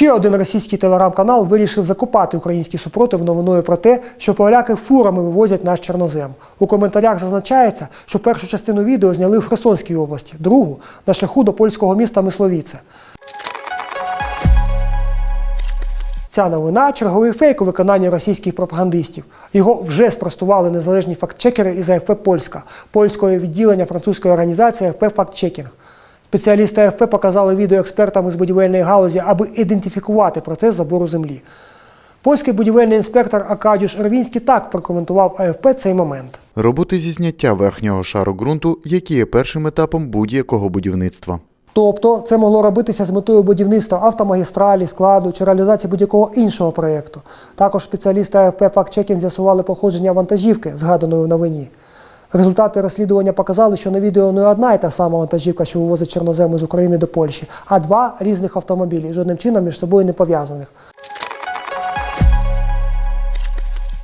Ще один російський телеграм-канал вирішив закопати український супротив новиною про те, що поляки фурами вивозять наш чорнозем. У коментарях зазначається, що першу частину відео зняли в Херсонській області, другу на шляху до польського міста Мисловіце. Ця новина черговий фейк у виконанні російських пропагандистів. Його вже спростували незалежні фактчекери із АФП Польська, польського відділення французької організації АФП Фактчекінг. Спеціалісти АФП показали відео експертам із будівельної галузі, аби ідентифікувати процес забору землі. Польський будівельний інспектор Акадюш Ервінський так прокоментував АФП цей момент. Роботи зі зняття верхнього шару ґрунту, які є першим етапом будь-якого будівництва. Тобто це могло робитися з метою будівництва автомагістралі, складу чи реалізації будь-якого іншого проєкту. Також спеціалісти АФП «Фактчекінг» з'ясували походження вантажівки, згаданої в новині. Результати розслідування показали, що на відео не одна і та сама вантажівка, що вивозить чорноземи з України до Польщі, а два різних автомобілі, жодним чином між собою не пов'язаних.